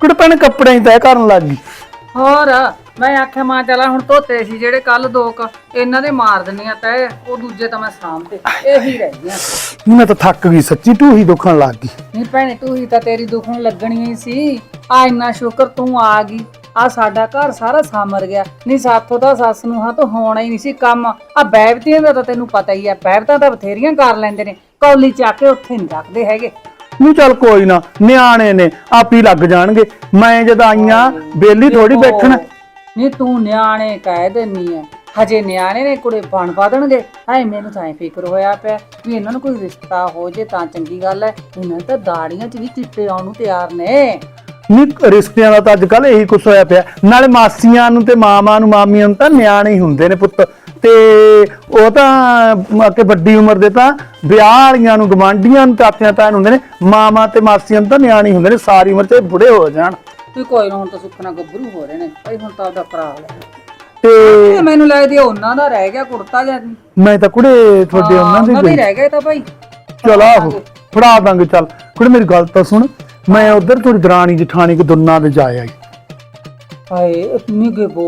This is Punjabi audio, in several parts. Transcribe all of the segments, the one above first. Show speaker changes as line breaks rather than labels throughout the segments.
ਕੁੜੇ ਪੈਣ ਕੱਪੜੇ ਹੀ ਤੈ ਕਰਨ ਲੱਗ ਗਈ।
ਹੋਰ ਮੈਂ ਆਖਿਆ ਮਾਂ ਚਲਾ ਹੁਣ ਧੋਤੇ ਸੀ ਜਿਹੜੇ ਕੱਲ ਦੋ ਕ ਇਹਨਾਂ ਦੇ ਮਾਰ ਦਿੰਨੀਆਂ ਤੈ ਉਹ ਦੂਜੇ ਤਾਂ ਮੈਂ ਸਾਂਭਦੇ ਇਹੀ ਰਹਿ ਗਈਆਂ।
ਮੈਂ ਤਾਂ ਥੱਕ ਗਈ ਸੱਚੀ ਢੂਹੀ ਦੁਖਣ ਲੱਗ ਗਈ।
ਨਹੀਂ ਭੈਣੇ ਤੂੰ ਹੀ ਤਾਂ ਤੇਰੀ ਦੁਖਣ ਲੱਗਣੀ ਹੀ ਸੀ। ਆ ਇੰਨਾ ਸ਼ੁਕਰ ਤੂੰ ਆ ਗਈ ਆ ਸਾਡਾ ਘਰ ਸਾਰਾ ਸਾਮਰ ਗਿਆ। ਨਹੀਂ ਸਾਥੋਂ ਤਾਂ ਸੱਸ ਨੂੰ ਹਾਂ ਤਾਂ ਹੋਣਾ ਹੀ ਨਹੀਂ ਸੀ ਕੰਮ। ਆ ਬੈਬਤੀਆਂ ਦਾ ਤਾਂ ਤੈਨੂੰ ਪਤਾ ਹੀ ਆ ਬੈਬਤਾਂ ਤਾਂ ਬਥੇਰੀਆਂ ਕਰ ਲੈਂਦੇ ਨੇ। ਕੌਲੀ ਚੱਕ ਕੇ ਉੱਥੇ ਨਹੀਂ ਰੱਖਦੇ ਹੈਗੇ।
ਨਹੀਂ ਚੱਲ ਕੋਈ ਨਾ ਨਿਆਣੇ ਨੇ ਆਪ ਹੀ ਲੱਗ ਜਾਣਗੇ। ਮੈਂ ਜਦ ਆਈਆਂ ਬੇਲੀ ਥੋੜੀ ਬੈਠਣ।
ਨਹੀਂ ਤੂੰ ਨਿਆਣੇ ਕਹਿ ਦਿੰਨੀ ਐ। ਹਜੇ ਨਿਆਣੇ ਨੇ ਕੁੜੇ ਬਣ ਪਾਦਣਗੇ ਹਾਏ ਮੈਨੂੰ ਤਾਂ ਐ ਫਿਕਰ ਹੋਇਆ ਪਿਆ ਵੀ ਇਹਨਾਂ ਨੂੰ ਕੋਈ ਰਿਸ਼ਤਾ ਹੋ ਜੇ ਤਾਂ ਚੰਗੀ ਗੱਲ ਐ। ਇਹਨਾਂ ਨੂੰ ਤਾਂ ਦਾੜੀਆਂ 'ਚ ਵੀ ਚਿੱਟੇ ਆਉਣ ਨੂੰ ਤਿਆਰ ਨੇ।
ਨਹੀਂ ਰਿਸ਼ਤਿਆਂ ਦਾ ਤਾਂ ਅੱਜ ਕੱਲ ਇਹੀ ਕੁਛ ਹੋਇਆ ਪਿਆ। ਨਾਲੇ ਮਾਸੀਆਂ ਨੂੰ ਤੇ ਮਾਮਾ ਨੂੰ ਮਾਮੀਆਂ ਨੂੰ ਤਾਂ ਨਿਆਣੇ ਹੀ ਹੁੰਦੇ ਨੇ ਪੁੱਤ। ਤੇ ਉਹ ਤਾਂ ਕਿ ਵੱਡੀ ਉਮਰ ਦੇ ਤਾਂ ਵਿਆਹ ਵਾਲੀਆਂ ਨੂੰ ਗਵਾਂਢੀਆਂ ਨੂੰ ਤਾਤਿਆਂ ਤਾਂ ਹੁੰਦੇ ਨੇ ਮਾਮਾ ਤੇ ਮਾਸੀਆਂ ਤਾਂ ਨਿਆਣੇ ਹੀ ਹੁੰਦੇ ਨੇ ਸਾਰੀ ਉਮਰ ਤੇ ਬੁੜੇ ਹੋ ਜਾਣ।
ਵੀ ਕੋਈ ਨਾ ਹੁਣ ਤਾਂ ਸੁੱਖਣਾ ਗੱਭਰੂ ਹੋ ਰਹੇ ਨੇ ਭਾਈ ਹੁਣ ਤਾਂ ਉਹਦਾ ਭਰਾ ਲੈ
ਤੇ
ਮੈਨੂੰ ਲੱਗਦੀ ਆ ਉਹਨਾਂ ਦਾ ਰਹਿ ਗਿਆ ਕੁੜਤਾ ਜਾਂ
ਮੈਂ ਤਾਂ ਕੁੜੇ ਤੁਹਾਡੇ ਉਹਨਾਂ
ਉਹਨਾਂ ਦਾ ਹੀ ਰਹਿ ਇਹ ਤਾਂ ਭਾਈ।
ਚਲ ਆਹੋ ਫੜਾ ਦਾਂਗੇ। ਚੱਲ। ਕੁੜੇ ਮੇਰੀ ਗੱਲ ਤਾਂ ਸੁਣ ਮੈਂ ਉਧਰ ਤੁਹਾਡੀ ਦਰਾਣੀ ਜਠਾਣੀ ਕੋ ਦੋਨਾਂ ਦੇ ਜਾ ਆਈ।
ਹਾਏ ਨਿਗੇ ਬੋ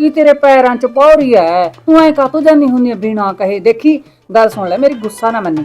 ਕੀ ਤੇਰੇ ਪੈਰਾਂ 'ਚ ਪੌੜੀ ਐ? ਤੂੰ ਐ ਕਾਤੋਂ ਜਾਨੀ ਹੁੰਨੀ ਆ ਬਿਨਾ ਕਹੇ? ਦੇਖੀ ਗੱਲ ਸੁਣ ਲੈ ਮੇਰੀ ਗੁੱਸਾ ਨਾ ਮੰਨੀ।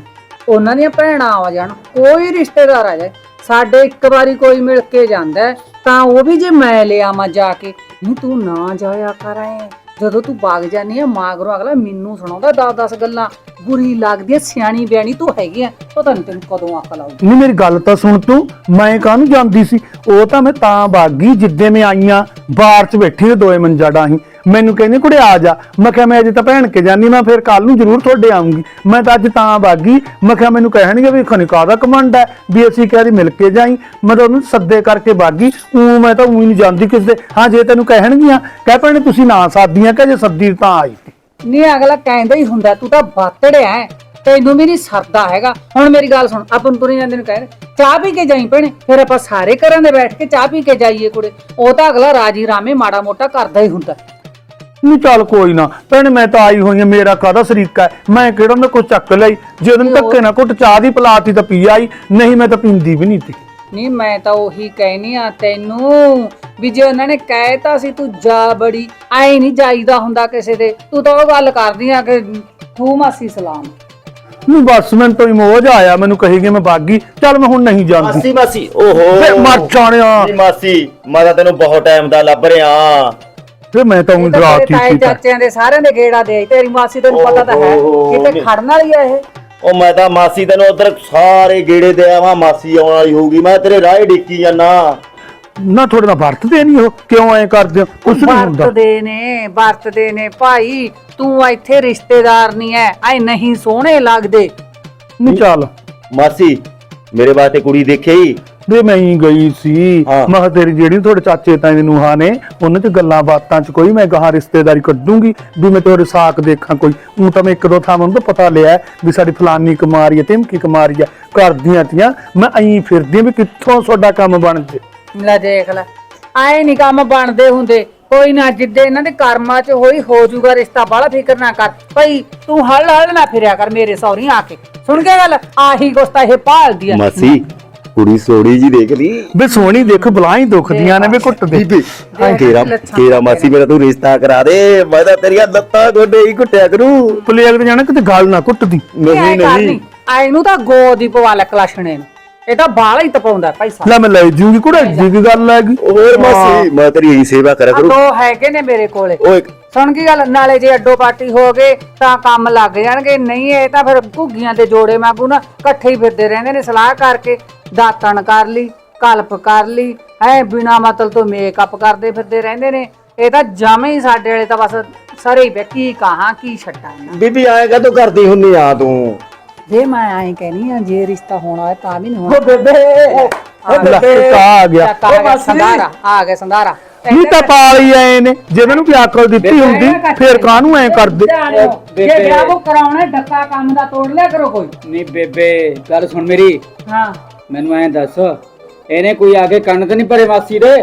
ਉਹਨਾਂ ਦੀਆਂ ਭੈਣਾਂ ਆ ਜਾਣ ਕੋਈ ਰਿਸ਼ਤੇਦਾਰ ਆ ਜਾਏ। ਸਾਡੇ ਇੱਕ ਵਾਰੀ ਕੋਈ ਮਿਲ ਕੇ ਜਾਂਦਾ ਹੈ, ਤਾਂ ਉਹ ਵੀ ਜੇ ਮੈਂ ਲਿਆਵਾਂ ਜਾ ਕੇ ਨਹੀਂ ਤੂੰ ਨਾ ਜਾਇਆ ਕਰ ਐ। ਜਦੋਂ ਤੂੰ ਬਾਗ ਜਾਨੀ ਆ, ਮਾਗਰੋਂ ਅਗਲਾ ਮੈਨੂੰ ਸੁਣਾਉਂਦਾ 10-10 ਗੱਲਾਂ। ਬੁਰੀ ਲੱਗਦੀ ਐ ਸਿਆਣੀ ਬਿਆਣੀ ਤੂੰ ਹੈਗੀ ਆ, ਪਤਾ ਨਹੀਂ ਤੈਨੂੰ ਕਦੋਂ ਅਕਲ ਆਊਗੀ।
ਨਹੀਂ ਮੇਰੀ ਗੱਲ ਤਾਂ ਸੁਣ ਤੂੰ, ਮੈਂ ਕਾਹਨੂੰ ਜਾਂਦੀ ਸੀ? ਉਹ ਤਾਂ ਮੈਂ ਤਾਂ ਬਾਗੀ, ਜਿੱਦੇ ਮੈਂ ਆਈਆਂ ਬਾਰ 'ਚ ਬੈਠੀ ਨੇ ਦੋਏ ਮੰਜਾ ਡਾਹੀ। ਮੈਨੂੰ ਕਹਿੰਦੀ ਕੁੜੇ ਆ ਜਾ। ਮੈਂ ਕਿਹਾ ਮੈਂ ਅੱਜ ਤਾਂ ਭੈਣ ਕੇ ਜਾਨੀ ਮੈਂ ਫਿਰ ਕੱਲ ਨੂੰ ਜ਼ਰੂਰ ਤੁਹਾਡੇ ਆਉਂਗੀ ਮੈਂ ਤਾਂ ਅੱਜ ਤਾਂ ਬਾਗੀ ਮੈਂ ਕਿਹਾ ਮੈਨੂੰ ਕਹਿਣਗੇ ਵੀ ਖਨਿਕਾ ਦਾ ਕਮੰਡ ਹੈ? ਵੀ ਅਸੀਂ ਕਹਿ ਮਿਲ ਕੇ ਜਾਈ। ਮੈਂ ਤਾਂ ਉਹਨੂੰ ਸੱਦੇ ਕਰਕੇ ਬਾਗੀ ਉਹ ਮੈਂ ਤਾਂ ਉਹੀ ਨਹੀਂ ਜਾਂਦੀ ਕਿਸੇ ਦੇ। ਹਾਂ, ਜੇ ਤੈਨੂੰ ਕਹਿਣਗੀਆਂ, ਕਹਿ ਪੈਣੇ ਤੁਸੀਂ ਨਾ ਸਾਦੀਆਂ ਕਿ ਜੇ ਸੱਦੀ ਤਾਂ ਆਈ
ਨਹੀਂ ਅਗਲਾ ਕਹਿੰਦਾ ਹੀ ਹੁੰਦਾ, ਤੂੰ ਤਾਂ ਬਾਤੜਿਆ ਹੈ ਤੈਨੂੰ ਵੀ ਨਹੀਂ ਸਰਦਾ ਹੈਗਾ। ਹੁਣ ਮੇਰੀ ਗੱਲ ਸੁਣ, ਆਪਾਂ ਨੂੰ ਤੁਰੇ ਜਾਂਦੇ ਨੂੰ ਕਹਿੰਦੇ ਚਾਹ ਪੀ ਕੇ ਜਾਈ ਭੈਣੇ। ਫਿਰ ਆਪਾਂ ਸਾਰੇ ਘਰਾਂ ਦੇ ਬੈਠ ਕੇ ਚਾਹ ਪੀ ਕੇ ਜਾਈਏ ਕੁੜੇ। ਉਹ ਤਾਂ ਅਗਲਾ ਰਾਜੀ ਰਾਮੇ ਮਾੜਾ ਮੋਟਾ ਕਰਦਾ ਹੀ ਹੁੰਦਾ।
ਨਹੀਂ ਚੱਲ ਕੋਈ ਨਾ ਭੈਣ ਮੈਂ ਤਾਂ ਆਈ ਹੋਈ ਹਾਂ ਮੇਰਾ ਕਾਹਦਾ ਸਰੀਕਾ ਹੈ? ਮੈਂ ਕਿਹੜਾ ਉਹਨਾਂ ਕੋ ਚੱਕ ਲਈ ਜੇ ਉਹਨੂੰ ਧੱਕੇ ਨਾ ਘੁੱਟ ਚਾਹ ਦੀ ਪਲਾਤੀ ਤਾਂ ਪੀ ਆਈ ਨਹੀਂ ਮੈਂ ਤਾਂ ਪੀਂਦੀ ਵੀ ਨਹੀਂ ਤੀ।
ਨਹੀਂ ਮੈਂ ਤਾਂ ਉਹੀ ਕਹਿਨੀ ਆ ਤੈਨੂੰ ਵੀ ਜੇ ਉਹਨਾਂ ਨੇ ਕਹਿਤਾ ਸੀ ਤੂੰ ਜਾ ਬੜੀ ਐ ਨਹੀਂ ਜਾਈਦਾ ਹੁੰਦਾ ਕਿਸੇ ਦੇ। ਤੂੰ ਤਾਂ ਉਹ ਗੱਲ ਕਰਦੀ ਆ ਕਿ ਤੂੰ ਮਾਸੀ ਸਲਾਮ।
ਨਹੀਂ ਬਸ ਮੈਨੂੰ ਤਾਂ ਮੋਜ ਆਇਆ ਮੈਨੂੰ ਕਹੇਗੀ ਮੈਂ ਬਾਗੀ ਚੱਲ ਮੈਂ ਹੁਣ ਨਹੀਂ ਜਾਂਦੀ।
ਮਾਸੀ ਮਾਸੀ ਓਹੋ।
ਮਰ ਜਾਣਿਆ।
ਮਾਸੀ ਮੈਂ ਤਾਂ ਤੈਨੂੰ ਬਹੁਤ ਟਾਈਮ ਦਾ ਲੱਭ ਰਿਹਾ।
ਤੇ ਮੈਂ ਤਾਂ ਉਹ
ਇਹ ਤਾਂ ਤਾਏ
ਹੀ ਕੀਤਾ।
ਚਾਚਿਆਂ ਦੇ ਸਾਰਿਆਂ ਦੇ ਗੇੜਾ ਦੇ ਆਈ। ਤੇਰੀ ਮਾਸੀ ਤੈਨੂੰ ਪਤਾ ਤਾਂ ਹੈ।
ਓਹੋ,
ਕਿਤੇ
ਨਹੀਂ।
ਖੜਨ ਵਾਲੀ ਆ ਇਹ।
ਉਹ ਮੈਂ ਤਾਂ ਮਾਸੀ ਤੈਨੂੰ ਉਧਰ ਸਾਰੇ ਗੇੜੇ ਦੇ ਆਵਾਂ ਮਾਸੀ ਆਉਣ ਵਾਲੀ ਹੋਊਗੀ। ਮੈਂ ਤੇਰੇ ਰਾਹ ਡਿੱਕੀ ਜਾਨਾ
ਨਾ ਥੋੜੇ ਨਾਲ ਵਰਤਦੇ ਨਹੀਂ ਹੋ ਕਿਉਂ ਐ ਕਰਦੇ ਹੋ? ਕੁਛ ਨਹੀਂ ਹੁੰਦਾ।
ਵਰਤਦੇ ਨੇ ਵਰਤਦੇ ਨੇ। ਭਾਈ ਤੂੰ ਇੱਥੇ ਰਿਸ਼ਤੇਦਾਰ ਨਹੀਂ ਐ ਐ ਨਹੀਂ ਸੋਹਣੇ ਲੱਗਦੇ।
ਨਹੀਂ ਚੱਲ।
ਮਾਸੀ ਮੇਰੇ ਵਾਸਤੇ ਕੁੜੀ ਦੇਖੀ
ਵੇ ਮੈਂ ਹੀ ਗਈ ਸੀ।
ਹਾਂ।
ਮੈਂ ਕਿਹਾ ਤੇਰੀ ਜਿਹੜੀ ਤੁਹਾਡੇ ਚਾਚੇ ਤਾਏ ਦੀ ਨੂੰਹਾਂ ਨੇ ਉਹਨਾਂ ਚ ਗੱਲਾਂ ਬਾਤਾਂ ਚ ਕੋਈ ਮੈਂ ਗਾਹਾਂ ਰਿਸ਼ਤੇਦਾਰੀ ਕੱਢੂੰਗੀ ਵੀ ਮੈਂ ਤੇਰੇ ਸਾਕ ਦੇਖਾਂ ਕੋਈ। ਉਹ ਤਾਂ ਮੈਂ ਇੱਕ ਦੋ ਥਾਂ ਮੈਨੂੰ ਤਾਂ ਪਤਾ ਲਿਆ ਵੀ ਸਾਡੀ ਫਲਾਨੀ ਕੁਮਾਰੀ ਹੈ ਧਮਕੀ ਕੁਮਾਰੀ ਹੈ ਕਰਦੀਆਂ ਤੀਆਂ। ਮੈਂ ਐਂ ਫਿਰਦੀ ਵੀ ਕਿੱਥੋਂ ਤੁਹਾਡਾ ਕੰਮ ਬਣ ਜੇ।
ਲੈ ਦੇਖ ਲੈ ਆਏ ਨਹੀਂ ਕੰਮ ਬਣਦੇ ਹੁੰਦੇ। ਕੋਈ ਨਾ ਜਿੱਦੇ ਇਹਨਾਂ ਦੇ ਕਰਮਾਂ 'ਚ ਹੋਈ ਹੋ ਜੂਗਾ ਰਿਸ਼ਤਾ ਬਾਲਾ ਫਿਕਰ ਨਾ ਕਰ। ਭਾਈ ਤੂੰ ਹਲ ਹਲ ਨਾ ਫਿਰਿਆ ਕਰ ਮੇਰੇ ਸੌਰੀ ਆ ਕੇ। ਸੁਣ ਕੇ ਗੱਲ? ਆਹੀ ਗੁਸਤਾ ਇਹ ਭਾਲਦੀ ਆ।
ਮਾਸੀ ਕੁੜੀ ਸੋੜੀ ਜੀ ਦੇਖ ਲਈ।
ਵੇ ਸੋਹਣੀ ਦੇਖ ਬਲਾਈ ਦੁਖਦੀਆਂ ਨੇ ਵੇ ਘੁੱਟਦੇ
ਤੇਰਾ ਤੇਰਾ। ਮਾਸੀ ਮੇਰਾ ਤੂੰ ਰਿਸ਼ਤਾ ਕਰਾ ਦੇ ਮੈਂ ਤਾਂ ਤੇਰੀਆਂ ਲੱਤਾਂ ਗੋਡੇ ਹੀ ਘੁੱਟਿਆ ਕਰੂ।
ਪਲੇਗ ਤੇ ਜਾਣਾ ਕਿਤੇ ਗੱਲ ਨਾ ਘੁੱਟਦੀ
ਨਹੀਂ ਨਹੀਂ
ਆਈ ਨੂੰ ਤਾਂ ਗੋਦ ਹੀ ਪਵਾ ਲੈ ਕਲਾਸ਼ਣੇ ਨੂੰ। ਇਹ ਤਾਂ ਬਾਲਾ ਹੀ ਤਪਾਉਂਦਾ ਭਾਈ ਸਾਹਿਬ।
ਲੈ ਮੈਂ ਲੈ ਜੂਗੀ ਕੁੜਾ ਜੀ। ਕੀ ਗੱਲ ਹੈਗੀ।
ਹੋਰ ਮਾਸੀ ਮੈਂ ਤੇਰੀ ਇਹੀ ਸੇਵਾ ਕਰਿਆ
ਆ
ਕਰੂ।
ਦੋ ਹੈਗੇ ਨੇ ਮੇਰੇ ਕੋਲੇ।
ਓਏ
ਸੁਣ ਕੀ ਗੱਲ ਨਾਲੇ ਜੇ ਅੱਡੋ ਪਾਰਟੀ ਹੋ ਗਏ ਤਾਂ ਕੰਮ ਲੱਗ ਜਾਣਗੇ ਨਹੀਂ ਇਹ ਤਾਂ ਫਿਰ ਘੁੱਗੀਆਂ ਦੇ ਜੋੜੇ ਵਾਂਗੂ ਨਾ ਇਕੱਠੇ ਹੀ ਫਿਰਦੇ ਰਹਿੰਦੇ ਨੇ ਸਲਾਹ ਕਰਕੇ ਦਾਤਣ ਕਰ ਲਈ ਕਲਪ ਕਰ ਲਈ ਐ ਬਿਨਾ ਮਤਲਬ ਤੋਂ ਮੇਕਅਪ ਕਰਦੇ ਫਿਰਦੇ ਰਹਿੰਦੇ ਨੇ। ਇਹ ਤਾਂ ਜਮੇ ਹੀ ਸਾਡੇ ਵਾਲੇ ਤਾਂ ਬਸ ਸਾਰੇ ਹੀ ਵੇ ਕੀ ਕਹਾਂ ਕੀ ਛੱਡਾਂ ਇਹਨਾਂ
ਬੀਬੀ ਆਏਗਾ ਤੂੰ ਕਰਦੀ ਹੁੰਨੀ ਆ ਤੂੰ।
ਜੇ ਮੈਂ ਐਂ ਕਹਿਨੀ ਆ ਜੇ ਰਿਸ਼ਤਾ ਹੋਣਾ ਹੈ ਤਾਂ ਵੀ ਨਹੀਂ ਹੋਣਾ।
ਬੇਬੇ
ਆ
ਲੈ, ਇੱਕ ਆ ਗਿਆ।
ਚੱਕ ਆ ਗਿਆ ਸੰਧਾਰਾ ਆ ਗਿਆ ਸੰਧਾਰਾ।
ਨਹੀਂ ਤਾਂ ਪਾਲੀ ਆਏ ਨੇ ਜਿਹਨਾਂ ਨੂੰ ਵੀ ਅਕਲ ਦਿੱਤੀ ਹੁੰਦੀ ਫਿਰ ਕਾਹਨੂੰ ਐ ਕਰਦੇ?
ਜੇ ਵਿਆਹ ਕੋ ਕਰਾਉਣਾ ਡੱਕਾ ਕੰਮ ਦਾ ਤੋੜ ਲਿਆ ਕਰੋ ਕੋਈ।
ਨਹੀਂ ਬੇਬੇ ਗੱਲ ਸੁਣ ਮੇਰੀ।
ਹਾਂ।
ਮੈਨੂੰ ਐਂ ਦੱਸ ਇਹਨੇ ਕੋਈ ਆ ਕੇ ਕੰਨ ਤੇ ਨਹੀਂ ਭਰੇ ਮਾਸੀ ਦੇ?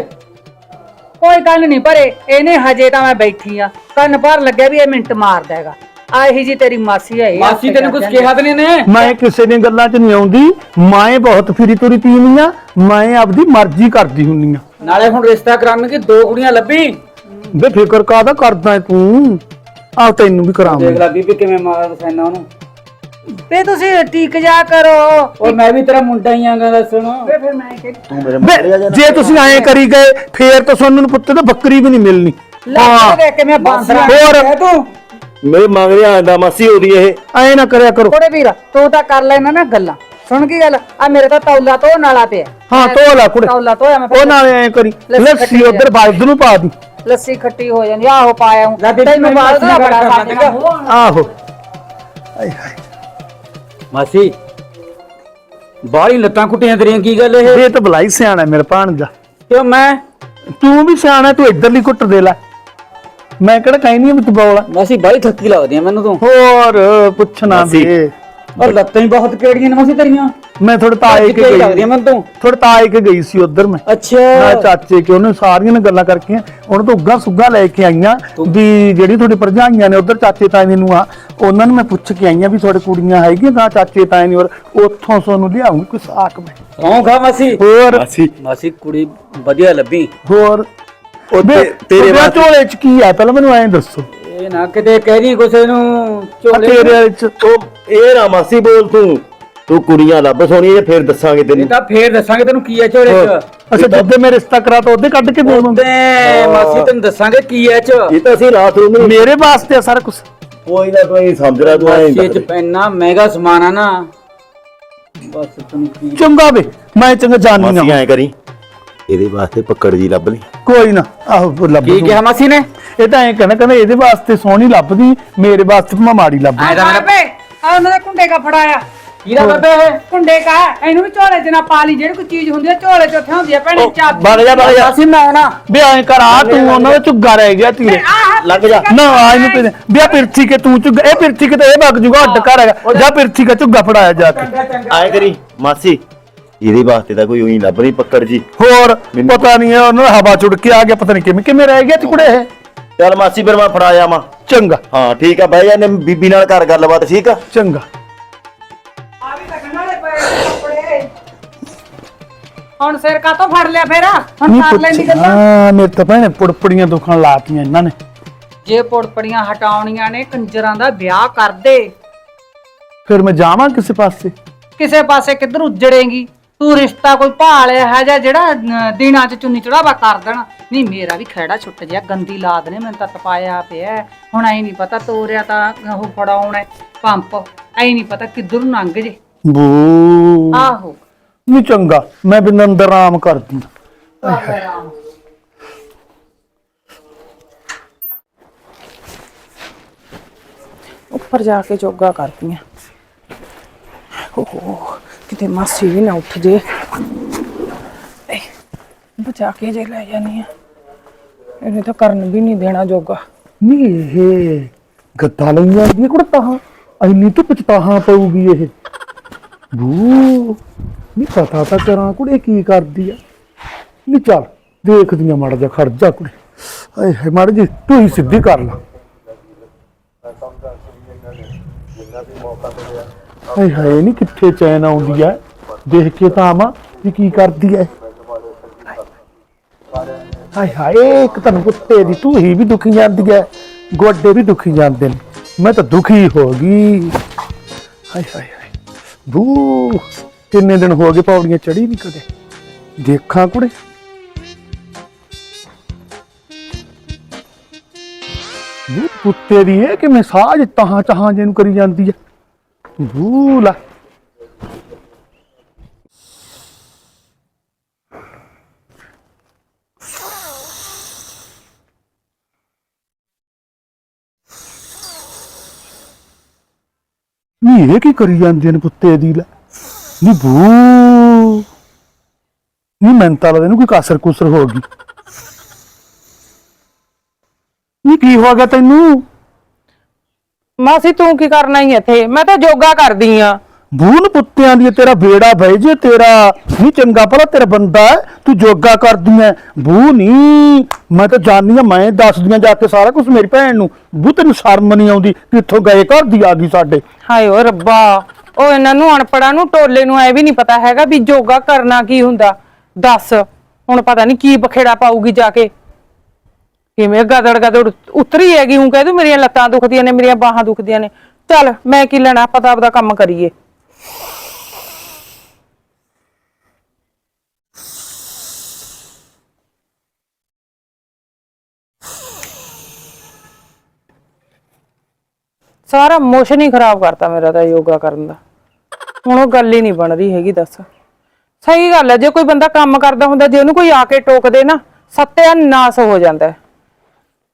ਕੋਈ ਕੰਨ ਨਹੀਂ ਭਰੇ ਇਹਨੇ ਹਜੇ ਤਾਂ ਮੈਂ ਬੈਠੀ ਆ। ਕੰਨ ਭਰ ਲੱਗਿਆ ਵੀ ਇਹ ਮਿੰਟ ਮਾਰਦਾ ਹੈਗਾ। ਆਹੀ ਜੀ ਤੇਰੀ ਮਾਸੀ ਹੈ ਇਹ
ਮਾਸੀ ਤੈਨੂੰ ਕੁਝ ਕਿਹਾ ਤੇ ਨਹੀਂ ਨੇ
ਮੈਂ ਕਿਸੇ ਦੀਆਂ ਗੱਲਾਂ 'ਚ ਨਹੀਂ ਆਉਂਦੀ। ਮੈਂ ਬਹੁਤ ਫਿਰੀ ਤੁਰੀ ਤੀਵੀਂ ਆ ਮੈਂ ਆਪਦੀ ਮਰਜ਼ੀ ਕਰਦੀ ਹੁੰਨੀ ਆ।
ਨਾਲੇ ਹੁਣ ਰਿਸ਼ਤਾ ਕਰਾਉਣਗੇ ਦੋ ਕੁੜੀਆਂ ਲੱਭੀ?
ਬੇ ਫਿਕਰ ਕਾਹਦਾ ਕਰਦਾ ਏ ਤੂੰ? ਆ ਤੈਨੂੰ ਵੀ
ਦੇਖ ਲੈ ਬੀਬੀ ਕਿਵੇਂ ਮਾਰ ਸੈਨਾ ਉਹਨੂੰ।
ਤੇ ਤੁਸੀਂ ਟਿਕ ਜਾ ਕਰੋ।
ਓਏ ਮੈਂ ਵੀ ਤੇਰਾ ਮੁੰਡਾ ਹੀ ਆਂਗਾ ਦੱਸਣ
ਵੇ ਫਿਰ ਮੈਂ ਕਿ
ਤੂੰ ਮੇਰੇ
ਬੇ
ਮਾਰਿਆ ਜਾ
ਜੇ ਤੁਸੀਂ ਐਂ ਕਰੀ ਗਏ ਫੇਰ ਤਾਂ ਤੁਹਾਨੂੰ ਪੁੱਤੇ ਤਾਂ ਬੱਕਰੀ ਵੀ ਨਹੀਂ ਮਿਲਣੀ।
ਲੱਗ ਦੇ ਕੇ ਮੈਂ ਬਾਂਸਰਾ
ਹੋਰ।
ਤੂੰ?
ਮੇਰੇ ਮੰਗਦੇ ਆਂਦਾ ਮਾਸੀ ਉਹਦੀ ਇਹ।
ਐਂ ਨਾ ਕਰਿਆ ਕਰੋ।
ਕੋੜੇ ਵੀਰ ਤੂੰ ਤਾਂ ਕਰ ਲੈਣਾ ਨਾ ਗੱਲਾਂ। ਸੁਣ ਕੀ ਗੱਲ? ਆ ਮੇਰੇ ਤਾਂ ਤੌਲਾ ਤੋਂ ਨਾਲਾ ਪਿਆ।
ਹਾਂ ਧੋ ਲਾ ਕੁੜੇ।
ਤੌਲਾ ਧੋਇਆ ਮੈਂ
ਉਹ ਨਾਲੇ ਐਂ ਕਰੀ
ਲੱਸੀ
ਉਧਰ ਬਾਜਦ ਨੂੰ ਪਾ ਦੀ।
ਲੱਸੀ ਖੱਟੀ ਹੋ ਜਾਂਦੀ ਆਹੋ ਪਾਇਆ ਹੂੰ। ਤੈਨੂੰ
ਮੈਂ
ਬਾਅਦ ਦਾ ਬੜਾ
ਕਰ
ਸਾਜਣਾ
ਦਾਂਗਾ।
ਆਹੋ।
ਮਾਸੀ ਬਾਹਲੀ ਲੱਤਾਂ ਕੁੱਟੀਆਂ ਤੇਰੀਆਂ ਕੀ ਗੱਲ ਇਹ?
ਇਹ ਤਾਂ ਬਲਾਈ ਸਿਆਣਾ ਮੇਰੇ ਭਾਣਜਾ
ਕਿਉਂ ਮੈਂ?
ਤੂੰ ਵੀ ਸਿਆਣਾ ਤੂੰ ਇੱਧਰਲੀ ਘੁੱਟ ਦੇ ਲੈ। ਮੈਂ ਕਿਹੜਾ ਆ ਵੀ ਤੂੰ ਬੌਲਾ।
ਮਾਸੀ ਬਾਹਲੀ ਥੱਕੀ ਲੱਗਦੀ ਆ ਮੈਨੂੰ ਤੂੰ।
ਹੋਰ ਪੁੱਛਣਾ। ਵੀ।
ਔਰ ਲੱਤਾਂ ਹੀ ਬਹੁਤ ਕਿਹੜੀਆਂ ਨੇ ਮਾਸੀ ਤੇਰੀਆਂ?
ਮੈਂ ਥੋੜੇ ਤਾਏ ਕੇ
ਕਿਹੜੀ ਲੱਗਦੀ
ਗਈ
ਆ ਮੈਨੂੰ? ਤੂੰ
ਥੋੜੇ ਤਾਏ ਕੇ ਗਈ ਸੀ ਉਧਰ ਮੈਂ। ਮੈਂ
ਅੱਛਾ
ਚਾਚੇ ਕੇ ਉਹਨੇ ਸਾਰੀਆਂ ਨੇ ਗੱਲਾਂ ਕਰਕੇ ਉਹਨੂੰ ਤਾਂ ਉੱਗਾ ਸੁੱਗਾ ਲੈ ਕੇ ਆਈਆਂ ਵੀ ਜਿਹੜੀ ਤੁਹਾਡੀ ਭਰਜਾਈਆਂ ਨੇ ਉਧਰ ਚਾਚੇ ਤਾਏ ਨੂੰ ਆ ਉਹਨਾਂ ਨੂੰ ਮੈਂ ਪੁੱਛ ਕੇ ਆਈਆਂ ਵੀ ਤੁਹਾਡੇ ਕੁੜੀਆਂ ਹੈਗੀਆਂ ਤਾਂ ਚਾਚੇ ਤਾਏ ਨੇ ਔਰ ਉੱਥੋਂ ਤੁਹਾਨੂੰ ਲਿਆਉਂਗੀ ਕੋਈ ਸਾਕ ਮੈਂ।
ਸੌਂ ਖਾ ਮਾਸੀ?
ਹੋਰ?
ਮਾਸੀ।
ਮਾਸੀ ਕੁੜੀ ਵਧੀਆ ਲੱਭੀ।
ਹੋਰ?
ਉਹ
ਬੇ,
ਤੇ- ਤੇਰੇ ਵਾਸਤੇ
ਝੋਲੇ ਚ ਕੀ ਹੈ ਪਹਿਲਾਂ ਮੈਨੂੰ ਐਂ ਦੱਸੋ।
ਇਹ ਨਾ ਕਿਤੇ ਕਹਿ ਰਹੀ ਕਿਸੇ ਨੂੰ ਝੋਲੇ
ਤੇਰੇ ਵਾਲੇ ਚ
ਉਹ ਇਹ ਨਾ ਮਾਸੀ ਬੋਲ ਤੂੰ। ਤੂੰ ਕੁੜੀਆਂ ਲੱਭ ਸੋਣੀ ਇਹ ਫੇਰ ਦੱਸਾਂਗੇ
ਇਹ
ਤੈਨੂੰ
ਤਾਂ ਫੇਰ ਦੱਸਾਂਗੇ ਤੈਨੂੰ ਕੀ ਹੈ ਝੋਲੇ ਚ।
ਅੱਛਾ ਜਦੋਂ ਮੈਂ ਰਿਸ਼ਤਾ ਕਰਾਤਾ ਉਹਦੇ ਕੱਢ ਕੇ ਦੇਵਾਂਗੇ
ਤੇ ਮਾਸੀ ਤੈਨੂੰ ਦੱਸਾਂਗੇ ਕੀ ਹੈ ਚ।
ਇਹ ਤਾਂ ਅਸੀਂ ਰਾਤ ਨੂੰ
ਮੇਰੇ ਵਾਸਤੇ ਆ ਸਾਰਾ ਕੁਝ
ਕੋਈ ਨਾ ਤੂੰ ਇਹ ਸਮਝ ਤੂੰ
ਮਾਸੀ ਚ
ਐਂ
ਪੈਨਾ ਮਹਿੰਗਾ ਸਮਾਨ ਆ ਨਾ। ਬਸ ਤੈਨੂੰ ਕੀ
ਚੰਗਾ ਵੇ ਮੈਂ ਚੰਗਾ ਜਾਣੀ
ਮਾਸੀ
ਨਾ
ਐਂ ਕਰੀ। ਇਹਦੇ ਵਾਸਤੇ ਪੱਕੜ ਜੀ ਲੱਭ ਲਈ।
ਕੋਈ ਨਾ ਆਹੋ ਲੱਭ
ਕੀ। ਕਿਹਾ ਮਾਸੀ ਨੇ?
ਇਹ ਤਾਂ ਐਂ ਕਹਿੰਦਾ ਕਹਿੰਦਾ ਇਹਦੇ ਵਾਸਤੇ ਸੋਹਣੀ ਲੱਭਦੀ ਮੇਰੇ ਵਾਸਤੇ ਮੈਂ ਮਾੜੀ ਲੱਭਦੀ।
ਐਂ ਤਾਂ ਮੇਰਾ
ਬੇ ਆ ਉਹਨਾਂ ਦਾ ਕੁੰਡੇ ਕਾ ਫੜਾਇਆ।
ਕੀਦਾ ਬੱਬੇ ਇਹ?
ਕੁੰਡੇ ਕਾ ਇਹਨੂੰ ਵੀ ਝੋਲੇ 'ਚ ਨਾ ਪਾ ਲਈ ਜਿਹੜੀ ਕੋਈ ਚੀਜ਼ ਹੁੰਦੀ ਹੈ ਝੋਲੇ 'ਚ ਉੱਥੇ ਹੁੰਦੀ ਹੈ ਭੈਣੇ ਚਾਬੀ।
ਵਗ ਜਾ ਵਗ ਜਾ।
ਮਾਸੀ ਮੈਂ ਨਾ
ਬੇ ਐਂ ਕਰ ਆ ਤੂੰ ਉਹਨਾਂ ਦਾ ਝੁੱਗਾ ਰਹਿ ਗਿਆ ਤੀਰੇ।
ਲੱਗ ਜਾ।
ਨਾ ਆ ਇਹਨੂੰ ਪੇ ਬੇ ਆ ਪਿਰਚੀ ਕੇ ਤੂੰ ਝੁੱਗਾ ਇਹ ਪਿਰਚੀ ਕੇ ਤੇ ਇਹ ਵਗ ਜੂਗਾ ਅੱਡ ਘਰ ਹੈਗਾ। ਜਾ ਪਿਰਚੀ ਕਾ ਝੁੱਗਾ ਫੜਾਇਆ ਜਾ ਕੇ।
ਐਂ ਕਰੀ ਮਾਸੀ ਇਹਦੇ ਵਾਸਤੇ ਤਾਂ ਕੋਈ ਉਹੀ ਲੱਭ ਨਹੀਂ ਪੱਕੜ ਜੀ।
ਹੋਰ
ਮੈਨੂੰ-
ਪਤਾ ਨਹੀਂ ਉਹਨਾਂ ਦਾ ਹਵਾ ਚੁੜ ਕੇ ਆ ਗਿਆ ਪਤਾ ਨਹੀਂ ਕਿਵੇਂ ਕਿਵੇਂ ਰਹਿ ਗਿਆ ਟੁਕੜੇ ਇਹ।
ਚੱਲ ਮਾਸੀ ਫਿਰ ਮੈਂ ਫੜਾਇਆ ਮਾ
ਚੰਗਾ।
ਹਾਂ ਠੀਕ ਆ ਬਾਈ ਇਹਨੇ ਬੀਬੀ ਨਾਲ ਕਰ ਗੱਲਬਾਤ ਠੀਕ ਆ?
ਚੰਗਾ।
ਨੇ ਹੁਣ ਸਿਰ ਕਾ ਤੋਂ ਫੜ ਲਿਆ ਫੇਰ? ਹੁਣ
ਨਹੀਂ
ਕਰ ਲੈਂਦੀ
ਪੁੱਛ
ਗੱਲਾਂ।
ਹਾਂ ਮੇਰੇ ਤਾਂ ਭੈਣੇ ਪੁੜਪੜੀਆਂ ਦੁਖਣ ਲਾਤੀਆਂ ਇਹਨਾਂ ਨੇ।
ਜੇ ਪੁੜਪੜੀਆਂ ਹਟਾਉਣੀਆਂ ਨੇ ਕੰਜਰਾਂ ਦਾ ਵਿਆਹ ਕਰ ਦੇ।
ਫਿਰ ਮੈਂ ਜਾਵਾਂ ਕਿਸੇ ਪਾਸੇ?
ਕਿਸੇ ਪਾਸੇ ਕਿੱਧਰ ਉੱਜੜੇਗੀ? ਤੂੰ ਰਿਸ਼ਤਾ ਕੋਈ ਭਾਲਿਆ ਹੈ ਜਾਂ ਜਿਹੜਾ ਅਹ, ਦਿਨਾਂ 'ਚ ਚੁੰਨੀ ਚੜਾਵਾ ਕਰ ਦੇਣਾ। ਨਹੀਂ ਮੇਰਾ ਵੀ ਖਹਿੜਾ ਛੁੱਟ ਜਿਆ ਗੰਦੀ ਲਾਦ ਨੇ ਮੈਨੂੰ ਤਾਂ ਤਪਾਇਆ ਪਿਆ ਹੈ। ਹੁਣ ਐ ਨਹੀਂ ਪਤਾ ਤੋਰਿਆ ਤਾਂ ਉਹ ਫੜਾਉਣਾ ਹੈ, ਪੰਪ। ਐ ਨਹੀਂ ਪਤਾ ਕਿੱਧਰ ਨੂੰ ਲੰਘ ਜੇ।
ਬੂ।
ਆਹੋ।
ਨਹੀਂ ਚੰਗਾ ਮੈਂ ਬਿੰਦ ਅੰਦਰ ਆਰਾਮ ਕਰਦੀ ਹਾਂ।
ਉੱਪਰ ਜਾ ਕੇ ਜੋਗਾ ਕਰਦੀ ਆ ਓਹੋ। ਕਿਤੇ ਮਾਸੀ ਵੀ ਨਾ ਉੱਠ ਜੇ ਏ, ਬਚਾ ਕੇ ਜੇ ਲੈ ਜਾਨੀ ਆ। ਇਹਨੇ ਤਾਂ ਕਰਨ ਵੀ ਨਹੀਂ ਦੇਣਾ ਜੋਗਾ।
ਨਹੀਂ ਇਹ ਗੱਦਾ ਲਈ ਹੈ ਕੁੜ ਤਾਹਾਂ ਇੰਨੀ ਧੁੱਪ ਚ ਤਾਹਾਂ ਪਊਗੀ ਇਹ। ਬੂ ਨਹੀਂ ਪਤਾ ਤਾਂ ਕਰਾਂ ਕੁੜੇ ਕੀ ਕਰਦੀ ਆ। ਨਹੀਂ ਚੱਲ ਦੇਖਦੀ ਆ ਮੜ ਜਾ ਖੜ ਜਾ ਕੁੜੇ। ਆਏ ਹਾਏ ਮੜ ਜੀ ਤੂੰ ਹੀ ਸਿੱਧੀ ਕਰ ਲਾ। ਹਾਏ ਹਾਏ ਨਹੀਂ ਕਿੱਥੇ ਚੈਨ ਆਉਂਦੀ ਆ ਦੇਖ ਕੇ ਤਾਂ ਆਵਾਂ ਵੀ ਕੀ ਕਰਦੀ ਐ। ਹਾਏ ਹਾਏ, ਇੱਕ ਤਾਂ ਕੁੱਤੇ ਦੀ ਤੂੰ ਹੀ ਵੀ ਦੁਖੀ ਜਾਂਦੀ ਐ, ਗੋਡੇ ਵੀ ਦੁਖੀ ਜਾਂਦੇ ਨੇ। ਮੈਂ ਤਾਂ ਦੁਖੀ ਹੋ ਗਈ। ਹਾਏ ਹਾਏ ਹਾਏ, ਬੂ, ਕਿੰਨੇ ਦਿਨ ਹੋ ਗਏ ਪੌੜੀਆਂ ਚੜੀ ਨਹੀਂ ਕਦੇ। ਦੇਖਾਂ ਕੁੜੇ। ਬੂ, ਕੁੱਤੇ ਦੀ ਇਹ ਕਿਵੇਂ ਸਾਜ ਤਹਾਂ ਚਾਹਾਂ ਜਿਹਨੂੰ ਕਰੀ ਜਾਂਦੀ ਹੈ ਬੂ ਲਾ ਇਹ ਕੀ ਕਰੀ ਜਾਂਦੀਆਂ ਨੇ ਕੁੱਤੇ ਦੀ ਲੈ? ਨੀ ਬੂ। ਨੀ ਮੈਂ ਤਾਂ ਇਹਨੂੰ ਕੋਈ ਕਾਸਰ ਕੁਸਰ ਹੋ ਗਈ। ਨੀ ਕੀ ਹੋ ਗਿਆ ਤੈਨੂੰ?
ਮਾਸੀ ਤੂੰ ਕੀ ਕਰਨਾ ਹੀ ਇੱਥੇ? ਮੈਂ ਤਾਂ ਜੋਗਾ ਕਰਦੀ ਆ।
ਬੂਨ ਪੁੱਤਿਆਂ ਦੀ ਤੇਰਾ ਬੇੜਾ ਬਹਿ ਜੇ ਤੇਰਾ ਨਹੀਂ ਚੰਗਾ ਭਲਾ ਤੇਰਾ ਬੰਦਾ ਹੈ, ਤੂੰ ਜੋਗਾ ਕਰਦੀ ਐ ਬੂ ਨਹੀਂ ਮੈਂ ਤਾਂ ਜਾਣਦੀ ਆ ਮੈਂ ਦੱਸਦੀਆਂ ਜਾ ਕੇ ਸਾਰਾ ਕੁਝ ਮੇਰੀ ਭੈਣ ਨੂੰ। ਬੂ ਤੈਨੂੰ ਸ਼ਰਮ ਨਹੀਂ ਆਉਂਦੀ ਕਿ ਇੱਥੋਂ ਗਏ ਘਰ ਦੀ ਆ ਗਈ ਸਾਡੇ।
ਹਾਏ ਓ ਰੱਬਾ ਉਹ ਇਹਨਾਂ ਨੂੰ ਅਨਪੜਾਂ ਨੂੰ ਟੋਲੇ ਨੂੰ ਐ ਵੀ ਨਹੀਂ ਪਤਾ ਹੈਗਾ ਵੀ ਜੋਗਾ ਕਰਨਾ ਕੀ ਹੁੰਦਾ। ਦੱਸ ਹੁਣ ਪਤਾ ਨਹੀਂ ਕੀ ਬਖੇੜਾ ਪਾਊਗੀ ਜਾ ਕੇ। ਕਿਵੇਂ ਗਦੜ ਗਦੜ ਉਤਰੀ ਹੈਗੀ ਹੂੰ ਕਹਿ ਦੂ ਮੇਰੀਆਂ ਲੱਤਾਂ ਦੁਖਦੀਆਂ ਨੇ, ਮੇਰੀਆਂ ਬਾਹਾਂ ਦੁਖਦੀਆਂ ਨੇ। ਚੱਲ, ਮੈਂ ਕੀ ਲੈਣਾ, ਆਪਾਂ ਤਾਂ ਆਪਦਾ ਕੰਮ ਕਰੀਏ। ਸਾਰਾ ਮੋਸ਼ਨ ਹੀ ਖਰਾਬ ਕਰਤਾ ਮੇਰਾ ਤਾਂ ਯੋਗਾ ਕਰਨ ਦਾ। ਹੁਣ ਉਹ ਗੱਲ ਹੀ ਨਹੀਂ ਬਣ ਰਹੀ ਹੈਗੀ, ਦੱਸ। ਸਹੀ ਗੱਲ ਹੈ, ਜੇ ਕੋਈ ਬੰਦਾ ਕੰਮ ਕਰਦਾ ਹੁੰਦਾ, ਜੇ ਉਹਨੂੰ ਕੋਈ ਆ ਕੇ ਟੋਕ ਦੇ ਨਾ, ਸੱਤਿਆ ਨਾਸ ਹੋ ਜਾਂਦਾ ਹੈ।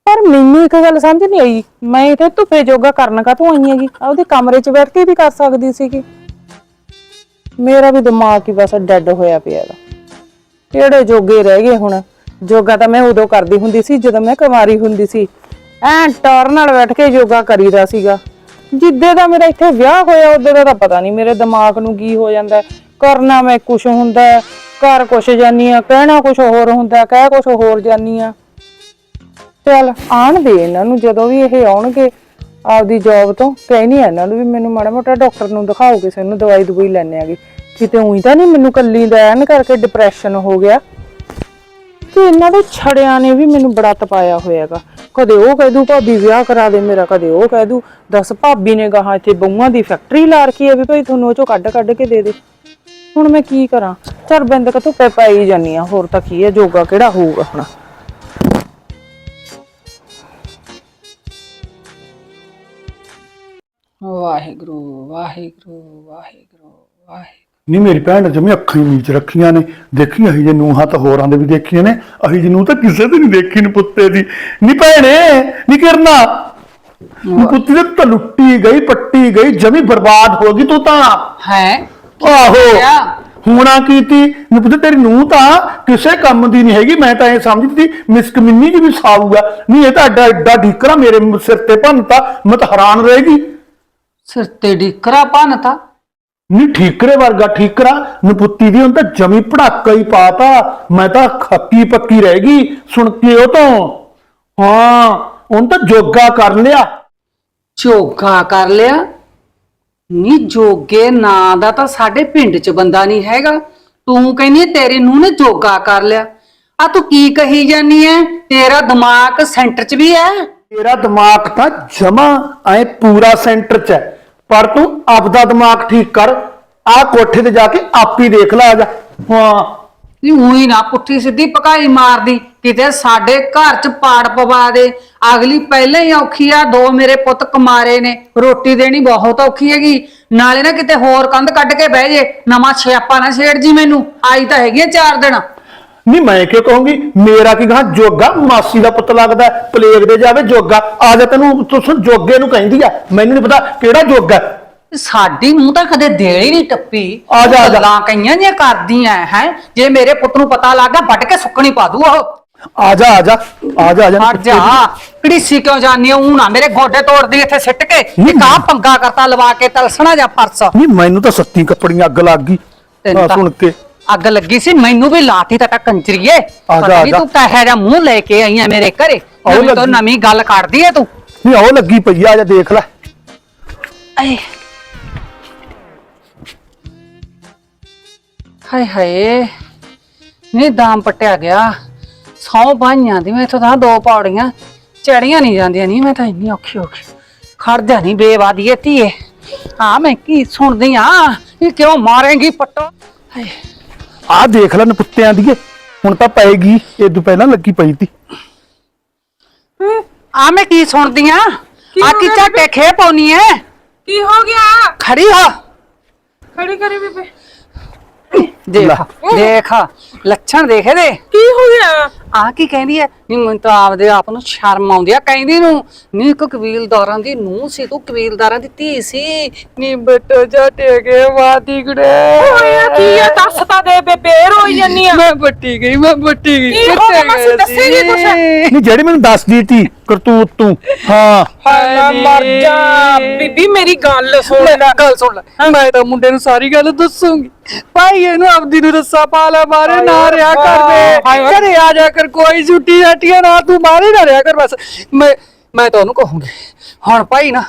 ਪਰ ਮੈਨੂੰ ਇੱਕ ਗੱਲ ਸਮਝ ਨਹੀਂ ਆਈ। ਮੈਂ ਇੱਥੇ ਧੁੱਪੇ ਜੋਗਾ ਕਰਨ ਕਾ ਤੂੰ ਆਈ ਹੈਗੀ? ਆ ਉਹਦੇ ਕਮਰੇ 'ਚ ਬੈਠ ਕੇ ਵੀ ਕਰ ਸਕਦੀ ਸੀਗੀ। ਮੇਰਾ ਵੀ ਦਿਮਾਗ ਹੀ ਬਸ ਡੈੱਡ ਹੋਇਆ ਪਿਆ ਹੈਗਾ। ਕਿਹੜੇ ਜੋਗੇ ਰਹਿ ਗਏ ਹੁਣ? ਯੋਗਾ ਤਾਂ ਮੈਂ ਉਦੋਂ ਕਰਦੀ ਹੁੰਦੀ ਸੀ ਜਦੋਂ ਮੈਂ ਕੁਮਾਰੀ ਹੁੰਦੀ ਸੀ। ਐਂ ਟੌਰ ਨਾਲ ਬੈਠ ਕੇ ਯੋਗਾ ਕਰੀਦਾ ਸੀਗਾ। ਜਿੱਦੇ ਦਾ ਮੇਰਾ ਇੱਥੇ ਵਿਆਹ ਹੋਇਆ ਉਦੋਂ ਦਾ ਤਾਂ ਪਤਾ ਨਹੀਂ ਮੇਰੇ ਦਿਮਾਗ ਨੂੰ ਕੀ ਹੋ ਜਾਂਦਾ ਕਰਨਾ ਮੈਂ ਕੁਛ ਹੁੰਦਾ ਹੈ, ਕਰ ਕੁਛ ਜਾਨੀ ਆ ਕਹਿਣਾ ਕੁਛ ਹੋਰ ਹੁੰਦਾ ਕਹਿ ਕੁਛ ਹੋਰ ਜਾਨੀ ਆ ਚੱਲ ਆਣ ਦੇ ਇਹਨਾਂ ਨੂੰ ਜਦੋਂ ਵੀ ਇਹ ਆਉਣਗੇ ਆਪਦੀ ਜੌਬ ਤੋਂ ਕਹਿਣੀ ਆ ਇਹਨਾਂ ਨੂੰ ਵੀ ਮੈਨੂੰ ਮਾੜਾ ਮੋਟਾ ਡਾਕਟਰ ਨੂੰ ਦਿਖਾਓ, ਕਿਸੇ ਨੂੰ ਦਵਾਈ ਦਵਾਈ ਲੈਣੇ ਆਗੇ। ਕਿਤੇ ਉਹੀ ਤਾਂ ਨਹੀਂ ਮੈਨੂੰ ਕੱਲੀ ਦਾ ਐਨ ਕਰਕੇ ਡਿਪਰੈਸ਼ਨ ਹੋ ਗਿਆ। ਤੇ ਇਹਨਾਂ ਦੇ ਛੜਿਆਂ ਨੇ ਵੀ ਮੈਨੂੰ ਬੜਾ ਤਪਾਇਆ ਹੋਇਆਗਾ। ਕਦੇ ਉਹ ਕਹਿ ਦੂ ਭਾਬੀ ਵਿਆਹ ਕਰਾ ਦੇ ਮੇਰਾ, ਕਦੇ ਉਹ ਕਹਿ ਦੂ, ਦੱਸ ਭਾਬੀ ਨੇ ਗਾਹਾਂ ਇੱਥੇ ਬਹੂਆਂ ਦੀ ਫੈਕਟਰੀ ਲਾ ਰੱਖੀ ਹੈ ਵੀ ਭਾਈ ਤੁਹਾਨੂੰ ਉਹ ਚੋਂ ਕੱਢ ਕੱਢ ਕੇ ਦੇ ਦੇ। ਹੁਣ ਮੈਂ ਕੀ ਕਰਾਂ? ਚਰ ਬਿੰਦ ਕਾ ਧੁੱਪੇ ਪਾਈ ਜਾਨੀ ਆ, ਹੋਰ ਤਾਂ ਕੀ ਹੈ ਜੋਗਾ ਕਿਹੜਾ ਹੋਊਗਾ ਹੁਣ?
ਵਾਹਿਗੁਰੂ ਵਾਹਿਗੁਰੂ ਵਾਹਿਗੁਰੂ ਵਾਹਿਗੁਰੂ।
ਨਹੀਂ ਮੇਰੀ ਭੈਣ ਨੇ ਜਮੀ ਅੱਖਾਂ ਹੀ ਨੀਚ ਰੱਖੀਆਂ ਨੇ ਦੇਖੀ ਅਹੀ ਜੇ ਨੂੰਹਾਂ ਤਾਂ ਹੋਰਾਂ ਦੇ ਵੀ ਦੇਖੀਆਂ ਨੇ ਅਹੀ ਜੀ ਨੂੰ ਤਾਂ ਕਿਸੇ ਦੇ ਨਹੀਂ ਦੇਖੀ ਨੂੰ ਪੁੱਤੇ ਦੀ। ਨਹੀਂ ਭੈਣੇ ਨਹੀਂ ਕਰਨਾ ਨੀ ਪੁੱਤੀ ਤੇ ਤਾਂ ਲੁੱਟੀ ਗਈ ਪੱਟੀ ਗਈ ਜਮੀ ਬਰਬਾਦ ਹੋ ਗਈ ਤੂੰ ਤਾਂ।
ਹੈ?
ਆਹੋ ਹੁਣਾ ਕੀਤੀ ਨੀ ਪੁੱਤ ਤੇਰੀ ਨੂੰਹ ਤਾਂ ਕਿਸੇ ਕੰਮ ਦੀ ਨਹੀਂ ਹੈਗੀ ਮੈਂ ਤਾਂ ਇਹ ਸਮਝਦੀ ਸੀ ਮਿਸਕ ਮਿੰਨੀ ਜੀ ਵੀ ਸਾਊਗਾ ਨਹੀਂ ਇਹ ਤਾਂ ਐਡਾ ਐਡਾ ਢੀਕਰਾ ਮੇਰੇ ਸਿਰ ਤੇ ਭੰਨਤਾ ਮੈਂ ਤਾਂ ਹੈਰਾਨ ਰਹੇਗੀ।
ਸਿਰ ਤੇ ਡਿਕਰਾ ਭੰਨਤਾ
ਨੀ ਠੀਕਰੇ ਵਰਗਾ ਠੀਕਰਾ ਨਪੁੱਤੀ ਦੀ ਹੁਣ ਤਾਂ ਜਮੀ ਪੜਾਕਾ ਹੀ ਪਾਤਾ ਮੈਂ ਤਾਂ ਖੱਕੀ ਪੱਕੀ ਰਹਿ ਗਈ ਸੁਣ ਕੇ ਉਹ ਤੋਂ। ਹਾਂ ਹੁਣ ਤਾਂ ਜੋਗਾ ਕਰ ਲਿਆ।
ਜੋਗਾ ਕਰ ਲਿਆ? ਨੀ ਜੋਗੇ ਨਾਂ ਦਾ ਤਾਂ ਸਾਡੇ ਪਿੰਡ 'ਚ ਬੰਦਾ ਨਹੀਂ ਹੈਗਾ। ਤੂੰ ਕਹਿੰਦੀ ਹੈ ਤੇਰੀ ਨੂੰ ਨੇ ਜੋਗਾ ਕਰ ਲਿਆ। ਆ ਤੂੰ ਕੀ ਕਹੀ ਜਾਨੀ ਐ ਤੇਰਾ ਦਿਮਾਗ ਸੈਂਟਰ 'ਚ ਵੀ ਐ
ਤੇਰਾ ਦਿਮਾਗ ਤਾਂ ਜਮਾ ਐ ਪੂਰਾ ਸੈਂਟਰ 'ਚ ਹੈ। ਪਰ ਤੂੰ ਆਪਦਾ ਦਿਮਾਗ ਠੀਕ ਕਰ, ਆ ਕੋਠੇ ਤੇ ਜਾ ਕੇ ਆਪ ਹੀ ਦੇਖ ਲੈ ਆ ਜਾ। ਹਾਂ।
ਨੀ ਉਹੀ ਨਾ ਪੁੱਠੀ ਸਿੱਧੀ ਪਕਾਈ ਮਾਰਦੀ, ਕਿਤੇ ਸਾਡੇ ਘਰ 'ਚ ਪਾੜ ਪਵਾ ਦੇ। ਅਗਲੀ ਪਹਿਲਾਂ ਹੀ ਔਖੀ ਆ, ਦੋ ਮੇਰੇ ਪੁੱਤ ਕੁਮਾਰੇ ਨੇ। ਰੋਟੀ ਦੇਣੀ ਬਹੁਤ ਔਖੀ ਹੈਗੀ। ਨਾਲੇ ਨਾ ਕਿਤੇ ਹੋਰ ਕੰਧ ਕੱਢ ਕੇ ਬਹਿ ਜੇ। ਨਵਾਂ ਛਿਆਪਾ ਨਾ ਛੇੜ ਜੀ ਮੈਨੂੰ। ਆਈ ਤਾਂ ਹੈਗੀ ਆ ਚਾਰ ਦਿਨ।
ਨਹੀਂ ਮੈਂ ਕਿਉਂ ਕਹੂੰਗੀ? ਮੇਰਾ ਕੀ ਕਹਾਂ ਜੋਗਾ ਮਾਸੀ ਦਾ ਪੁੱਤ ਲੱਗਦਾ ਪਲੇਗ ਦੇ ਜਾਵੇ ਜੋਗਾ। ਆ ਜਾ ਤੈਨੂੰ ਤੁਸੀਂ ਜੋਗੇ ਨੂੰ ਕਹਿੰਦੀ ਆ ਮੈਨੂੰ ਨਹੀਂ ਪਤਾ ਕਿਹੜਾ ਜੋਗਾ।
ਸਾਡੀ ਨੂੰ ਤਾਂ ਕਦੇ ਦੇਲ ਹੀ ਨਹੀਂ ਟੱਪੀ।
ਆ ਜਾ, ਆ ਜਾ।
ਗੱਲਾਂ ਕਈਆਂ ਜੀਆਂ ਕਰਦੀਆਂ ਹੈ? ਜੇ ਮੇਰੇ ਪੁੱਤ ਨੂੰ ਪਤਾ ਲੱਗ ਗਿਆ ਵੱਢ ਕੇ ਸੁੱਕਣੀ ਪਾ ਦੂ ਉਹ।
ਆ ਜਾ ਆ ਜਾ ਆ ਜਾ ਆ ਜਾ।
ਹਟ ਜਾ। ਕਿੜੀਸੀ ਕਿਉਂ ਜਾਨੀ ਉਹ ਨਾ ਮੇਰੇ ਗੋਡੇ ਤੋੜਦੀ ਇੱਥੇ ਸਿੱਟ ਕੇ। ਇੱਕ ਆ ਪੰਗਾ ਕਰਤਾ ਲਵਾ ਕੇ ਤਲਸਣਾ ਜਾਂ ਫਰਸ।
ਨਹੀਂ ਮੈਨੂੰ ਤਾਂ ਸੱਤੀ ਕੱਪੜੀਆਂ ਅੱਗ ਲੱਗ ਗਈ।
ਤੈਨੂੰ ਤਾਂ
ਸੁਣ ਕੇ।
ਅੱਗ ਲੱਗੀ ਸੀ ਮੈਨੂੰ ਵੀ ਲਾਤੀ ਤਾਂ ਕੰਜਰੀਏ।
ਆ ਜਾ,
ਪਤਾ। ਤੂੰ ਕਹੇ ਜਾ ਮੂੰਹ ਲੈ ਕੇ ਆਈ ਆ ਮੇਰੇ ਘਰੇ।
ਆਓ
ਨਵੀਂ ਤੋਂ
ਲੱਗੀ।
ਨਵੀਂ ਗੱਲ ਕਰਦੀ ਐ ਤੂੰ।
ਨਹੀਂ ਉਹ ਲੱਗੀ ਪਈ ਆ ਜਾ ਦੇਖ ਲੈ।
ਆਏ। ਹਾਏ ਹਾਏ ਨੀ ਦਾਮ ਪਟਿਆ ਗਿਆ। ਸੌ ਬਾਈਆਂ ਦੀ ਮੈਥੋਂ ਤਾਂ ਦੋ ਪੌੜੀਆਂ ਚੜੀਆਂ ਨਹੀਂ ਜਾਂਦੀਆਂ ਨਹੀਂ ਮੈਂ ਤਾਂ ਇੰਨੀ ਔਖੀ ਔਖੀ ਖੜ ਜਾ ਨਹੀਂ ਬੇਵਾਦੀਏ ਧੀਏ। ਆ ਮੈਂ ਕੀ ਸੁਣਦੀ ਆ? ਇਹ ਕਿਉਂ ਮਾਰੇਂਗੀ ਪੱਟੋ? ਹਾਏ।
ਆ ਦੇਖ ਲੈ ਨਪੁੱਤਿਆਂ ਦੀਏ ਹੁਣ ਤਾਂ ਪਏਗੀ ਇਹ ਤੋਂ ਪਹਿਲਾਂ ਲੱਗੀ ਪਈ ਤੀ
ਆ ਮੈਂ ਕੀ ਸੁਣਦੀ ਆ
ਕੀ
ਆ
ਹੋ
ਕੀ
ਗਿਆ
ਝਾਟੇ ਖੇ ਪਾਉਣੀ ਐ
ਕੀ ਹੋ ਗਿਆ
ਖੜੀ ਹੋ
ਖੜੀ ਕਰੀ ਬੀਬੇ
ਦੇਖ। ਦੇਖ ਲੱਛਣ ਦੇਖ ਇਹਦੇ
ਕੀ ਹੋ ਗਿਆ?
ਆ ਕੀ ਕਹਿੰਦੀ ਐ? ਨੀ ਮੈਨੂੰ ਤਾਂ ਆਪਦੇ ਆਪ ਨੂੰ ਸ਼ਰਮ ਆਉਂਦੀ ਆ ਕਹਿੰਦੀ ਨੂੰ। ਨੀ ਇੱਕ ਕਬੀਲਦਾਰਾਂ ਦੀ ਨੂੰ ਸੀ ਤੂੰ ਕਬੀਲਦਾਰਾਂ ਦੀ ਧੀ ਸੀ। ਨੀ ਬਟੋ ਝਾਟੇ ਕੇ ਵਾਦੀ ਗੁੜੇ
ਹੋਇਆ ਕੀ ਆ? ਦੱਸ ਤਾਂ ਦੇ ਬੇਬੇ ਰੋਈ ਜੰਨੀ ਆ।
ਮੈਂ ਬੱਟੀ ਗਈ ਮੈਂ ਬੱਟੀ ਗਈ।
ਕੀ ਹੋ ਗਿਆ? ਮਾਸੀ, ਦੱਸੇਗੀ ਕੁਛ?
ਨਹੀਂ ਜਿਹੜੀ ਮੈਨੂੰ ਦੱਸਦੀ ਤੀ ਕਰਤੂਤ ਤੂੰ। ਹਾਂ।
ਹਾਏ ਮਰ ਜਾ। ਬੀਬੀ ਮੇਰੀ ਗੱਲ ਸੁਣ
ਲੈ ਗੱਲ ਸੁਣ ਲੈ। ਮੈਂ ਤਾਂ ਮੁੰਡੇ ਨੂੰ ਸਾਰੀ ਗੱਲ ਦੱਸੂਗੀ। ਭਾਈ ਇਹਨੂੰ ਆਪਦੀ ਨੂੰ ਰੱਸਾ ਪਾ ਲੈ ਮਾਰੇ ਨਾ ਰਿਆ ਕਰ ਦੇ
ਓਏ।
ਘਰੇ ਆ ਜਾ ਕਰ ਕੋਈ ਛੁੱਟੀ ਛਾਟੀਆਂ ਨਾ ਤੂੰ ਮਾਰੇ ਨਾ ਰਿਆ ਕਰ ਬਸ। ਮੈਂ ਮੈਂ ਤਾਂ ਉਹਨੂੰ ਕਹੂੰਗੀ ਹੁਣ ਭਾਈ ਨਾ